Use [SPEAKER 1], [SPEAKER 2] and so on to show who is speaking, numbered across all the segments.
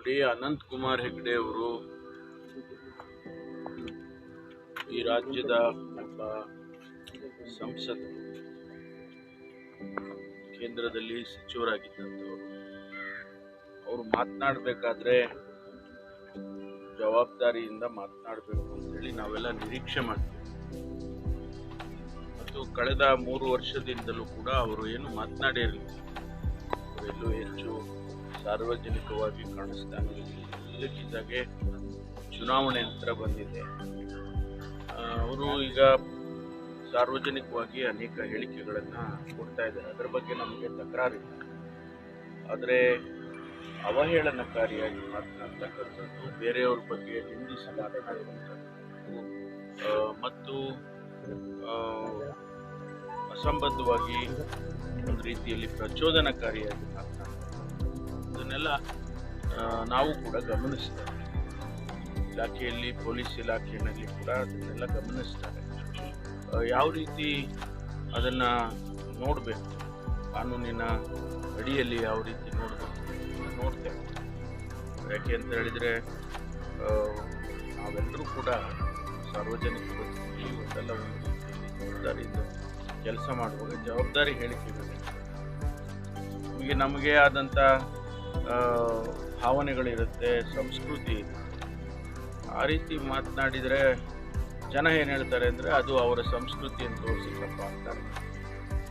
[SPEAKER 1] ನೋಡಿ ಅನಂತ್ ಕುಮಾರ್ ಹೆಗ್ಡೆ ಅವರು ಈ ರಾಜ್ಯದ ಒಬ್ಬ ಸಂಸತ್ ಕೇಂದ್ರದಲ್ಲಿ ಸಚಿವರಾಗಿದ್ದಂಥವ್ರು. ಅವರು ಮಾತನಾಡಬೇಕಾದ್ರೆ ಜವಾಬ್ದಾರಿಯಿಂದ ಮಾತನಾಡಬೇಕು ಅಂತೇಳಿ ನಾವೆಲ್ಲ ನಿರೀಕ್ಷೆ ಮಾಡ್ತೀವಿ. ಮತ್ತು ಕಳೆದ ಮೂರು ವರ್ಷದಿಂದಲೂ ಕೂಡ ಅವರು ಏನು ಮಾತನಾಡಿರಲಿಲ್ಲ ಎಲ್ಲೂ ಹೆಚ್ಚು ಸಾರ್ವಜನಿಕವಾಗಿ ಕಾಣಿಸ್ತಾ ಇದಕ್ಕಿದ್ದಾಗೆ ಚುನಾವಣೆ ನಂತರ ಬಂದಿದೆ. ಅವರು ಈಗ ಸಾರ್ವಜನಿಕವಾಗಿ ಅನೇಕ ಹೇಳಿಕೆಗಳನ್ನು ಕೊಡ್ತಾ ಇದ್ದಾರೆ. ಅದರ ಬಗ್ಗೆ ನಮಗೆ ತಕರಾರಿಲ್ಲ. ಆದರೆ ಅವಹೇಳನಕಾರಿಯಾಗಿ ಮಾತನಾಡ್ತಕ್ಕಂಥದ್ದು ಬೇರೆಯವ್ರ ಬಗ್ಗೆ ನಿಂದಿಸಿ ಮಾತನಾಡುವಂಥದ್ದು ಆ, ಮತ್ತು ಅಸಂಬದ್ಧವಾಗಿ ಒಂದು ರೀತಿಯಲ್ಲಿ ಪ್ರಚೋದನಕಾರಿಯಾಗಿ ಮಾತನಾಡ್ತಾರೆ ಇದನ್ನೆಲ್ಲ ನಾವು ಕೂಡ ಗಮನಿಸ್ತೇವೆ ಇಲಾಖೆಯಲ್ಲಿ, ಪೊಲೀಸ್ ಇಲಾಖೆಯಲ್ಲಿ ಕೂಡ ಅದನ್ನೆಲ್ಲ ಗಮನಿಸ್ತಾರೆ ಯಾವ ರೀತಿ ಅದನ್ನು ನೋಡಬೇಕು? ಕಾನೂನಿನ ಅಡಿಯಲ್ಲಿ ಯಾವ ರೀತಿ ನೋಡಬೇಕು? ನೋಡ್ತೇವೆ. ಯಾಕೆ ಅಂತ ಹೇಳಿದರೆ ನಾವೆಲ್ಲರೂ ಕೂಡ ಸಾರ್ವಜನಿಕ ಬದುಕಿನಲ್ಲಿ ಒಂದಲ್ಲ ಒಂದು ಜವಾಬ್ದಾರಿ ಜವಾಬ್ದಾರಿಯಿಂದ ಕೆಲಸ ಮಾಡುವಾಗ ಜವಾಬ್ದಾರಿ ಹೇಳಿಕೆ ನಮಗೆ ನಮಗೆ ಆದಂಥ ಭಾವನೆಗಳಿರುತ್ತೆ, ಸಂಸ್ಕೃತಿ. ಆ ರೀತಿ ಮಾತನಾಡಿದರೆ ಜನ ಏನು ಹೇಳ್ತಾರೆ ಅಂದರೆ ಅದು ಅವರ ಸಂಸ್ಕೃತಿಯನ್ನು ತೋರಿಸಿಲ್ಲಪ್ಪ ಅಂತಾರೆ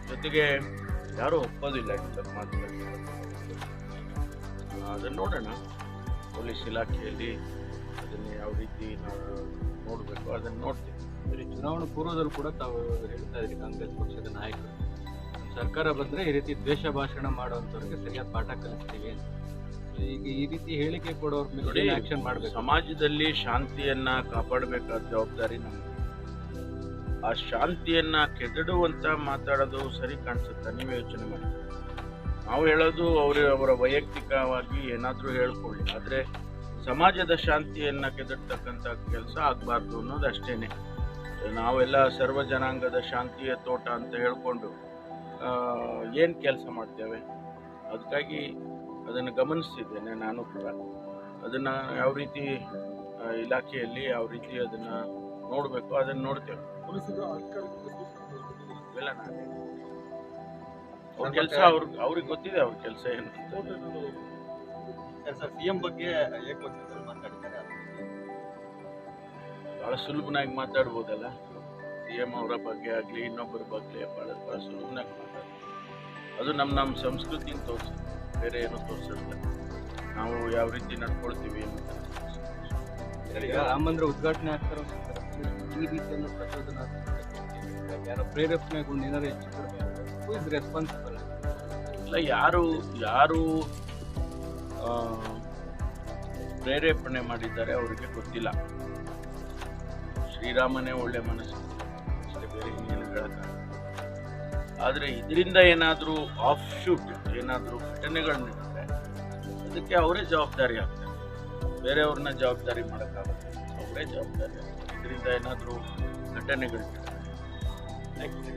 [SPEAKER 1] ಜೊತೆಗೆ ಯಾರೂ ಒಪ್ಪೋದಿಲ್ಲ ಇಂಥ ಮಾತುಗಳು ಅದನ್ನು ನೋಡೋಣ. ಪೊಲೀಸ್ ಇಲಾಖೆಯಲ್ಲಿ ಅದನ್ನು ಯಾವ ರೀತಿ ನಾವು ನೋಡಬೇಕು ಅದನ್ನು ನೋಡ್ತೀವಿ.
[SPEAKER 2] ಚುನಾವಣೆ ಚುನಾವಣಾ ಪೂರ್ವದಲ್ಲೂ ಕೂಡ ತಾವು ಹೇಳ್ತಾ ಇದ್ದೀವಿ ಕಾಂಗ್ರೆಸ್ ಪಕ್ಷದ ನಾಯಕರು. ಸರ್ಕಾರ ಬಂದರೆ ಈ ರೀತಿ ದ್ವೇಷ ಭಾಷಣ ಮಾಡುವಂತವ್ರಿಗೆ ಸರಿಯಾದ ಪಾಠ ಕಲಿಸ್ತೀವಿ ಈಗ ಈ ರೀತಿ ಹೇಳಿಕೆ ಕೊಡೋರ ಮೇಲೆ ಆಕ್ಷನ್ ಮಾಡಬೇಕು?
[SPEAKER 1] ಸಮಾಜದಲ್ಲಿ ಶಾಂತಿಯನ್ನ ಕಾಪಾಡಬೇಕಾದ ಜವಾಬ್ದಾರಿ ನಮ್ಗೆ ಆ ಶಾಂತಿಯನ್ನ ಕೆದಡುವಂತ ಮಾತಾಡೋದು ಸರಿ ಕಾಣಿಸುತ್ತೆ? ನೀವು ಯೋಚನೆ ಮಾಡಿ. ನಾವು ಹೇಳೋದು ಅವರು ಅವರ ವೈಯಕ್ತಿಕವಾಗಿ ಏನಾದರೂ ಹೇಳ್ಕೊಳ್ಳಿ. ಆದರೆ ಸಮಾಜದ ಶಾಂತಿಯನ್ನ ಕೆದಡ್ತಕ್ಕಂಥ ಕೆಲಸ ಆಗಬಾರ್ದು ಅನ್ನೋದು ಅಷ್ಟೇನೆ. ನಾವೆಲ್ಲ ಸರ್ವ ಜನಾಂಗದ ಶಾಂತಿಯ ತೋಟ ಅಂತ ಹೇಳ್ಕೊಂಡು ಏನು ಕೆಲಸ ಮಾಡ್ತೇವೆ? ಅದಕ್ಕಾಗಿ ಅದನ್ನು ಗಮನಿಸ್ತಿದ್ದೇನೆ ನಾನು ಕೂಡ. ಅದನ್ನು ಯಾವ ರೀತಿ ಇಲಾಖೆಯಲ್ಲಿ ಯಾವ ರೀತಿ ಅದನ್ನು ನೋಡಬೇಕು ಅದನ್ನು ನೋಡ್ತೇವೆ. ಇಲ್ಲ ನಾನೇ ಅವ್ರ ಕೆಲಸ ಅವ್ರ ಅವ್ರಿಗೆ ಗೊತ್ತಿದೆ ಅವ್ರ ಕೆಲಸ ಏನು
[SPEAKER 2] ಸರ್ ಸಿಎಂ ಬಗ್ಗೆ ಏಕವಚನದಲ್ಲಿ ಮಾತಾಡಿದ್ದಾರೆ
[SPEAKER 1] ಭಾಳ ಸುಲಭನಾಗಿ ಮಾತಾಡ್ಬೋದಲ್ಲ? ಸಿ ಎಂ ಅವರ ಬಗ್ಗೆ ಆಗಲಿ ಇನ್ನೊಬ್ಬರ ಬಗ್ಗೆ ಭಾಳ ಭಾಳ ಸುಲಭನೆ ಅದು ನಮ್ಮ ನಮ್ಮ ಸಂಸ್ಕೃತಿನ ತೋರಿಸುತ್ತೆ ಬೇರೆ ಏನೂ ತೋರಿಸುತ್ತೆ ನಾವು ಯಾವ ರೀತಿ ನಡ್ಕೊಳ್ತೀವಿ ಅಂತ
[SPEAKER 2] ರಾಮಂದ್ರ ರಾಮ ಮಂದಿರ ಉದ್ಘಾಟನೆ ಆಗ್ತಾರೋ ಈ ರೀತಿಯನ್ನು ಪ್ರಚೋದನ ಯಾರೋ ಪ್ರೇರೇಪಣೆಗೊಂಡು ಏನಾದ್ರು ಹೆಚ್ಚು ಇಸ್ ರೆಸ್ಪಾನ್ಸಿಬಲ್
[SPEAKER 1] ಇಲ್ಲ ಯಾರು ಯಾರು ಪ್ರೇರೇಪಣೆ ಮಾಡಿದ್ದಾರೆ ಅವರಿಗೆ ಗೊತ್ತಿಲ್ಲ. ಶ್ರೀರಾಮನೇ ಒಳ್ಳೆ ಮನಸ್ಸು. ಬೇರೆ ಏನು ಆದರೆ ಇದರಿಂದ ಏನಾದರೂ ಆಫ್ ಶೂಟ್ ಏನಾದರೂ ಘಟನೆಗಳು ನಡೆದರೆ ಅದಕ್ಕೆ ಅವರೇ ಜವಾಬ್ದಾರಿ ಆಗ್ತಾರೆ. ಬೇರೆಯವ್ರನ್ನ ಜವಾಬ್ದಾರಿ ಮಾಡೋಕ್ಕಾಗುತ್ತೆ ಅವರೇ ಜವಾಬ್ದಾರಿ ಆಗ್ತಾರೆ. ಇದರಿಂದ ಏನಾದರೂ ಘಟನೆಗಳು ನಡೆದ್ರೆ